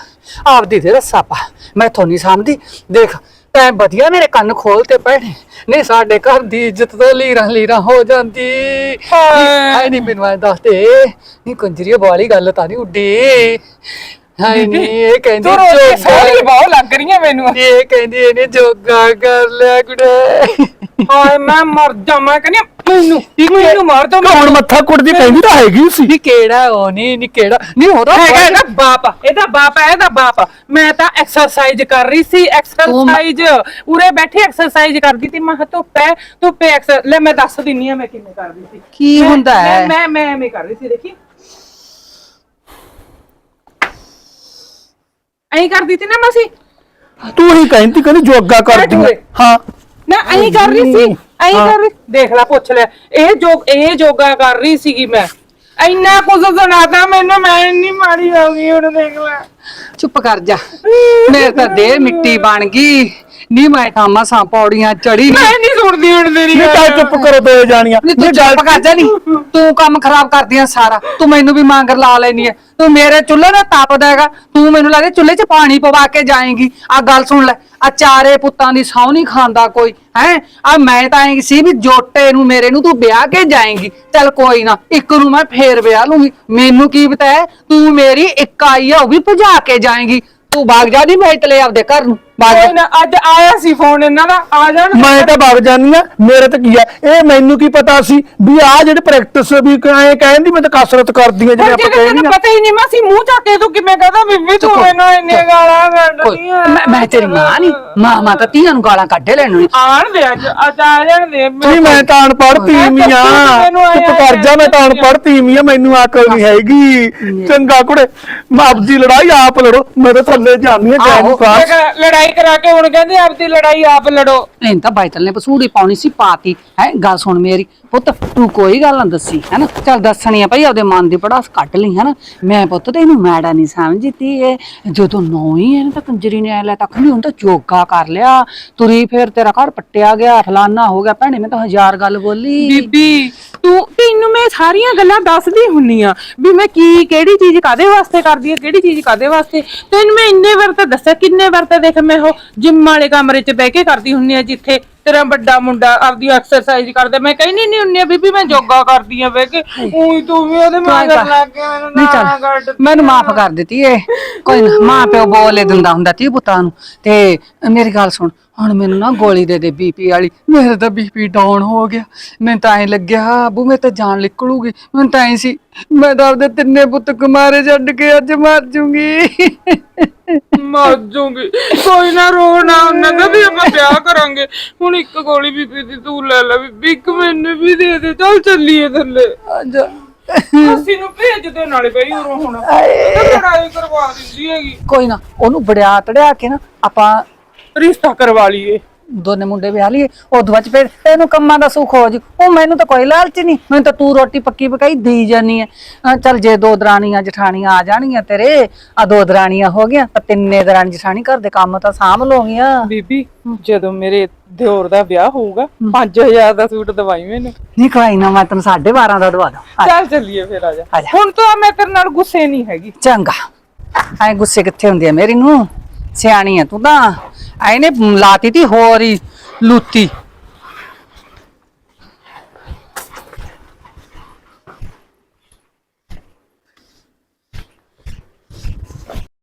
ਆਪਦੀ ਤੇ ਰੱਸਾ ਪਾ। ਮੈਂ ਨਹੀਂ ਸਮਝਦੀ ਦੇਖ ਤੈਂ ਵਧੀਆ ਮੇਰੇ ਕੰਨ ਖੋਲ ਤੇ ਭੈਣੇ ਨਹੀਂ ਸਾਡੇ ਘਰ ਦੀ ਇੱਜ਼ਤ ਤਾਂ ਲੀਰਾਂ ਲੀਰਾਂ ਹੋ ਜਾਂਦੀ। ਹਾਏ। ਨਹੀਂ ਮੈਨੂੰ ਐਂ ਦੱਸ ਦੇ। ਨਹੀਂ ਕੰਜਰੀਏ ਵਾਲੀ ਗੱਲ ਤਾਂ ਨਹੀਂ ਉੱਡੀ। ਹਾਏ ਨਹੀਂ ਇਹ ਕਹਿੰਦੀ
ਤੂੰ
ਜੋਗਾ-
ਸੋਹਣੀ ਬਹੁਤ ਲੱਗ ਰਹੀ ਹੈ ਮੈਨੂੰ।
ਇਹ ਕਹਿੰਦੀ ਇਹਨੇ ਜੋਗਾ ਕਰ ਲਿਆ ਕੁੜੇ।
ਹਾਏ ਮੈਂ ਮਰ ਜਾਵਾਂ ਕਹਿੰਦੀ ਮੈਨੂੰ ਮੈਨੂੰ ਮਾਰ ਦੋ
ਹੁਣ ਮੱਥਾ ਕੁੱਟਦੀ ਕਹਿੰਦੀ ਤਾਂ ਹੈਗੀ ਸੀ।
ਨੀ ਕਿਹੜਾ ਉਹ ਨਹੀਂ ਨੀ ਕਿਹੜਾ। ਨਹੀਂ ਉਹਦਾ
ਹੈਗਾ ਇਹਦਾ ਬਾਪ ਇਹਦਾ ਬਾਪ ਹੈ ਇਹਦਾ ਬਾਪ ਮੈਂ ਤਾਂ ਐਕਸਰਸਾਈਜ਼ ਕਰ ਰਹੀ ਸੀ ਐਕਸਰਸਾਈਜ਼ ਉਰੇ ਬੈਠੀ ਐਕਸਰਸਾਈਜ਼ ਕਰਦੀ ਸੀ ਮੈਂ ਧੁੱਪੇ ਧੁੱਪੇ ਐਕਸਰ ਲੈ ਮੈਂ ਦੱਸ ਦਿੰਨੀ ਆ ਮੈਂ ਕਿਵੇਂ ਕਰਦੀ ਸੀ।
ਕੀ
ਮੈਂ-
ਹੁੰਦਾ
ਮੈਂ-
ਹੈ?
ਮੈਂ ਮੈਂ ਐਵੇਂ ਕਰ ਰਹੀ ਸੀ ਦੇਖੀ। ਐਂ ਕਰਦੀ ਸੀ ਨਾ ਮਸੀ।
ਤੂੰ ਹੀ ਕਹਿੰਦੀ ਕਹਿੰਦੀ ਜੋਗਾ ਕਰਦੀ ਆ। ਹਾਂ।
ਮੈਂ ਐਂ ਕਰ ਰਹੀ ਸੀ ਐਂ
ਹਾਂ।
ਕਰ ਰਹੀ। ਦੇਖ ਲੈ ਪੁੱਛ ਲੈ। ਇਹ ਜੋ ਇਹ ਜੋਗਾ ਕਰ ਰਹੀ ਸੀਗੀ ਮੈਂ। ਇੰਨਾ ਕੁਝ ਸੁਣਾਤਾ ਮੈਨੂੰ ਮੈਂ ਇੰਨੀ ਮਾੜੀ ਹੋ ਗਈ ਹੁਣ ਦੇਖ ਲੈ।
ਚੁੱਪ ਕਰ ਜਾ। ਮੇਰੇ ਤਾਂ ਦੇ ਮਿੱਟੀ ਬਣ ਗਈ। ਨੀ ਮੈਂ ਤਾਂ ਮਸਾਂ ਪੌੜੀਆਂ ਚੜੀ
ਮੈਂ ਨਹੀਂ ਸੁਣਦੀ ਹੁਣ ਤੇਰੀ
ਨਹੀਂ। ਤਾਂ ਚੁੱਪ ਕਰੋ ਦੋ ਜਾਣੀਆਂ।
ਨੀ ਤੂੰ ਚੁੱਪ ਕਰ ਜਾ ਨੀ। ਤੂੰ ਕੰਮ ਖਰਾਬ ਕਰਦੀ ਆ ਸਾਰਾ। ਤੂੰ ਮੈਨੂੰ ਵੀ ਮਾਂਗਰ ਲਾ ਲੈਣੀ ਹੈ ਤੂੰ ਮੇਰੇ ਚੁੱਲ੍ਹੇ ਦਾ ਤਪਦਾ ਹੈਗਾ। ਤੂੰ ਮੈਨੂੰ ਲੱਗਦਾ ਚੁੱਲ੍ਹੇ 'ਚ ਪਾਣੀ ਪਵਾ ਕੇ ਜਾਏਂਗੀ। ਆ ਗੱਲ ਸੁਣ ਲੈ ਆ ਚਾਰੇ ਪੁੱਤਾਂ ਦੀ ਸਹੁੰ ਨਹੀਂ ਖਾਂਦਾ ਕੋਈ ਹੈ? ਆ ਮੈਂ ਤਾਂ ਐਂ ਸੀ ਵੀ ਜੋਟੇ ਨੂੰ ਮੇਰੇ ਨੂੰ ਤੂੰ ਵਿਆਹ ਕੇ ਜਾਏਂਗੀ। ਚੱਲ ਕੋਈ ਨਾ ਇੱਕ ਨੂੰ ਮੈਂ ਫੇਰ ਵਿਆਹ ਲੂੰਗੀ। ਮੈਨੂੰ ਕੀ ਪਤਾ ਹੈ ਤੂੰ ਮੇਰੀ ਇੱਕ ਆਈ ਆ ਉਹ ਵੀ ਭਜਾ ਕੇ ਜਾਏਂਗੀ। ਤੂੰ ਭਾਗ ਜਾ ਨਹੀਂ ਮੈਂ ਤਲੇ ਆਪਦੇ ਘਰ ਨੂੰ।
ਕੋਈ ਨਾ ਅੱਜ ਆਇਆ ਸੀ ਫੋਨ ਇਹਨਾਂ ਦਾ ਆ ਜਾਣ।
ਮੈਂ ਤਾਂ ਭੱਗ ਜਾਨੀ ਆ ਮੇਰੇ ਤੇ ਕੀ ਆ ਇਹ ਮੈਨੂੰ ਕੀ ਪਤਾ ਸੀ ਵੀ ਆ ਜਿਹੜੇ ਪ੍ਰੈਕਟਿਸ ਵੀ ਐ ਕਹਿੰਦੀ ਮੈਂ ਤਾਂ ਕਸਰਤ ਕਰਦੀ ਆ ਜਿਵੇਂ
ਪਰ
ਆਪਾਂ ਕਹਿੰਦੇ ਆ।
ਪਤਾ ਹੀ ਨਹੀਂ ਮਾਸੀ ਮੂੰਹ ਚੱਕ ਕੇ ਤੂੰ ਕਿਵੇਂ ਕਹਦਾ ਬੀਬੀ ਤੂੰ ਮੈਨੂੰ ਇੰਨੇ ਗਾਲਾਂ ਕੱਢਦੀ ਆ।
ਮੈਂ ਮੈਂ ਤੇਰੀ ਮਾਂ ਨਹੀਂ ਮਾਂ ਮਾਂ ਤਾਂ ਧੀਆਂ ਨੂੰ ਗਾਲਾਂ ਕੱਢੇ ਲੈਣੀ
ਆਣ ਦੇ ਅੱਜ ਅੱਜ ਆ ਜਾਣ ਦੇ।
ਨਹੀਂ ਮੈਂ ਤਾਂ ਅਨਪੜ੍ਹ ਤੀਵੀਂ ਆ ਚੁੱਪ ਕਰ ਜਾ ਮੈਂ ਤਾਂ ਅਨਪੜ੍ਹ ਤੀਵੀਂ ਆ ਮੈਨੂੰ ਅਕਲ ਨਹੀਂ ਹੈਗੀ। ਚੰਗਾ ਕੁੜੇ ਮਾਪਦੀ ਲੜਾਈ ਆਪ ਲੜੋ ਮੈਂ ਤਾਂ ਥੱਲੇ ਜਾਂਦੀ ਆ ਜੈਨ ਪਾਸ
ਦੇਖ, ਲੜਾਈ ਕਰਾ ਕੇ ਹੁਣ ਕਹਿੰਦੇ ਆਪਦੀ ਲੜਾਈ ਆਪ ਲੜੋ।
ਨਹੀਂ ਤਾਂ ਬਾਈਤਲ ਨੇ ਪਸੂੜੀ ਪਾਉਣੀ ਸੀ, ਪਾਤੀ। ਹੈ, ਗੱਲ ਸੁਣ ਮੇਰੀ। ਪੁੱਤ, ਤੂੰ ਕੋਈ ਗੱਲ ਨਾ ਦੱਸੀ, ਹੈਨਾ? ਚੱਲ ਦੱਸਣੀ ਆ ਭਾਈ, ਆਪਦੇ ਮਨ ਦੀ ਪੜਾਸ ਕੱਢ ਲਈ, ਹੈਨਾ? ਮੈਂ ਪੁੱਤ ਤੈਨੂੰ ਮੈੜਾ ਨਹੀਂ ਸਮਝਦੀ ਏ। ਜਦੋਂ ਨੌ ਹੀ ਇਹਨੇ ਤਾਂ ਕੰਜਰੀ ਨੇ ਐ ਲੈ ਤੱਕ ਨਹੀਂ ਹੁਣ ਤਾਂ ਜੋਗਾ ਕਰ ਲਿਆ। ਤੁਰੀ ਫੇਰ ਤੇਰਾ ਘਰ ਪੱਟਿਆ ਗਿਆ, ਫਲਾਨਾ ਹੋ ਗਿਆ। ਭੈਣੇ, ਮੈਂ ਤਾਂ ਹਜ਼ਾਰ ਗੱਲ ਬੋਲੀ।
ਬੀਬੀ, ਤੂੰ, ਤੈਨੂੰ ਮੈਂ ਸਾਰੀਆਂ ਗੱਲਾਂ ਦੱਸਦੀ ਹੁੰਨੀ ਆ ਵੀ ਮੈਂ ਕੀ, ਕਿਹੜੀ ਚੀਜ਼ ਕਾਦੇ ਵਾਸਤੇ ਕਰਦੀ ਆ, ਕਿਹੜੀ ਚੀਜ਼ ਕਾਦੇ ਵਾਸਤੇ? ਤੈਨੂੰ ਮੈਂ ਇੰਨੇ ਵਾਰ ਤਾਂ ਦੱਸਿਆ, ਕਿੰਨੇ ਵਾਰ ਤਾਂ ਦੇਖ ਮੈਂ ਉਹ ਜਿੰਮ ਵਾਲੇ ਕਮਰੇ 'ਚ ਬਹਿ ਕੇ ਕਰਦੀ ਹੁੰਨੀ ਆ ਜਿੱਥੇ ਤੇਰਾ ਵੱਡਾ ਮੁੰਡਾ ਆਪਦੀ ਐਕਸਰਸਾਈਜ਼ ਕਰਦਾ ਮੈਂ ਕਹਿੰਦੀ ਨਹੀਂ ਹੁੰਨੀ ਆ ਬੀਬੀ ਮੈਂ ਯੋਗਾ ਕਰਦੀ ਆ ਬਹਿ ਕੇ ਉਹੀ ਤੂੰ ਵੀ ਉਹਦੇ ਮਗਰ
ਕਰ।
ਲੱਗ ਕੇ ਮੈਨੂੰ
ਨਹੀਂ
ਨਾ
ਚੱਲ
ਕੱਢ
ਮੈਨੂੰ ਮਾਫ ਕਰ ਦਿੱਤੀ ਏ। ਕੋਈ ਨਾ ਮਾਂ ਪਿਓ ਬੋਲੇ ਦਿੰਦਾ ਹੁੰਦਾ ਤੀ ਪੁੱਤਾਂ ਨੂੰ। ਤੇ ਮੇਰੀ ਗੱਲ ਸੁਣ ਹੁਣ ਮੈਨੂੰ ਨਾ ਗੋਲੀ ਦੇ ਦੇ ਬੀਪੀ ਵਾਲੀ। ਮੇਰਾ ਤਾਂ ਬੀਪੀ ਡਾਊਨ ਹੋ ਗਿਆ। ਮੈਨੂੰ ਤਾਂ ਐ ਲੱਗਿਆ ਬੂ ਮੈਂ ਤਾਂ ਜਾਨ ਨਿਕਲੂਗੀ। ਮੈਨੂੰ ਤਾਂ ਐ ਸੀ ਮੈਂ ਤਾਂ ਆਪਦੇ ਤਿੰਨੇ ਪੁੱਤ ਕੁਮਾਰੇ ਛੱਡ ਕੇ ਅੱਜ ਮਰ ਜੂੰਗੀ।
ਮਰ ਜੂਗੀ। ਕੋਈ ਨਾ ਰੋਣਾ ਉਹਨਾਂ ਦਾ ਵੀ ਆਪਾਂ ਵਿਆਹ ਕਰਾਂਗੇ। ਹੁਣ ਇੱਕ ਗੋਲੀ ਬੀਬੀ ਦੀ ਤੂੰ ਲੈ ਲੈ ਬੀਬੀ ਇੱਕ ਮੈਨੂੰ ਵੀ ਦੇ ਦੇ ਚੱਲ ਚੱਲੀਏ ਥੱਲੇ। ਅਸੀਂ ਨੂੰ ਭੇਜ ਦੇ ਨਾਲੇ ਬਈ ਉਰੋਂ ਹੁਣ। ਲੜਾਈ ਕਰਵਾ ਦਿੰਦੀ ਹੈਗੀ।
ਕੋਈ ਨਾ ਉਹਨੂੰ ਬੜਿਆ ਤੜਿਆ ਕੇ ਨਾ ਆਪਾਂ
ਰਿਸ਼ਤਾ ਕਰਵਾ ਲਈਏ।
ਦੋਨੇ ਮੁੰਡੇ ਵਿਆਹ ਲਈਏ ਉਦੋਂ ਬਾਅਦ 'ਚ ਫਿਰ ਤੈਨੂੰ ਕੰਮਾਂ ਦਾ ਸੁੱਖ ਹੋ ਜੂ। ਉਹ ਮੈਨੂੰ ਤਾਂ ਕੋਈ ਲਾਲਚ ਨਹੀਂ। ਮੈਨੂੰ ਤਾਂ ਤੂੰ ਰੋਟੀ ਪੱਕੀ ਪਕਾਈ ਦੇਈ ਜਾਨੀ ਐ। ਚੱਲ ਜੇ ਦੋ ਦਰਾਣੀਆਂ ਜਠਾਣੀਆਂ ਆ ਜਾਣਗੀਆਂ ਤੇਰੇ ਆ ਦੋ ਦਰਾਣੀਆਂ ਹੋ ਗਈਆਂ ਤਾਂ ਤਿੰਨੇ ਦਰਾਣੀ ਜਠਾਣੀ ਘਰ ਦੇ ਕੰਮ ਤਾਂ ਸਾਂਭ ਲੋਗੀਆਂ
ਬੀਬੀ ਜਦੋਂ ਮੇਰੇ ਦਿਓਰ ਦਾ ਵਿਆਹ ਹੋਊਗਾ 5000 ਦਾ ਸੂਟ ਦਵਾਈ ਮੈਨੂੰ।
ਨਹੀਂ ਕੋਈ ਨਾ ਮੈਂ ਤੈਨੂੰ 12.5 ਦਾ ਦਵਾ ਦਾਂ।
ਚੱਲ ਚੱਲੀਏ ਫਿਰ ਆ ਜਾ।
ਆ ਜਾ।
ਹੁਣ ਤਾਂ ਮੈਂ ਤੇਰੇ ਨਾਲ ਗੁੱਸੇ ਨਹੀਂ ਹੈਗੀ।
ਚੰਗਾ। ਐ ਗੁੱਸੇ ਕਿੱਥੇ ਹੁੰਦੀ ਐ ਮੇਰੀ ਨੂੰ ਸਿਆਣੀ ਐ ਤੂੰ ਤਾਂ। ਐਨੇ ਲਾਤੀ ਤੀ ਹੋਰ ਹੀ ਲੂਤੀ।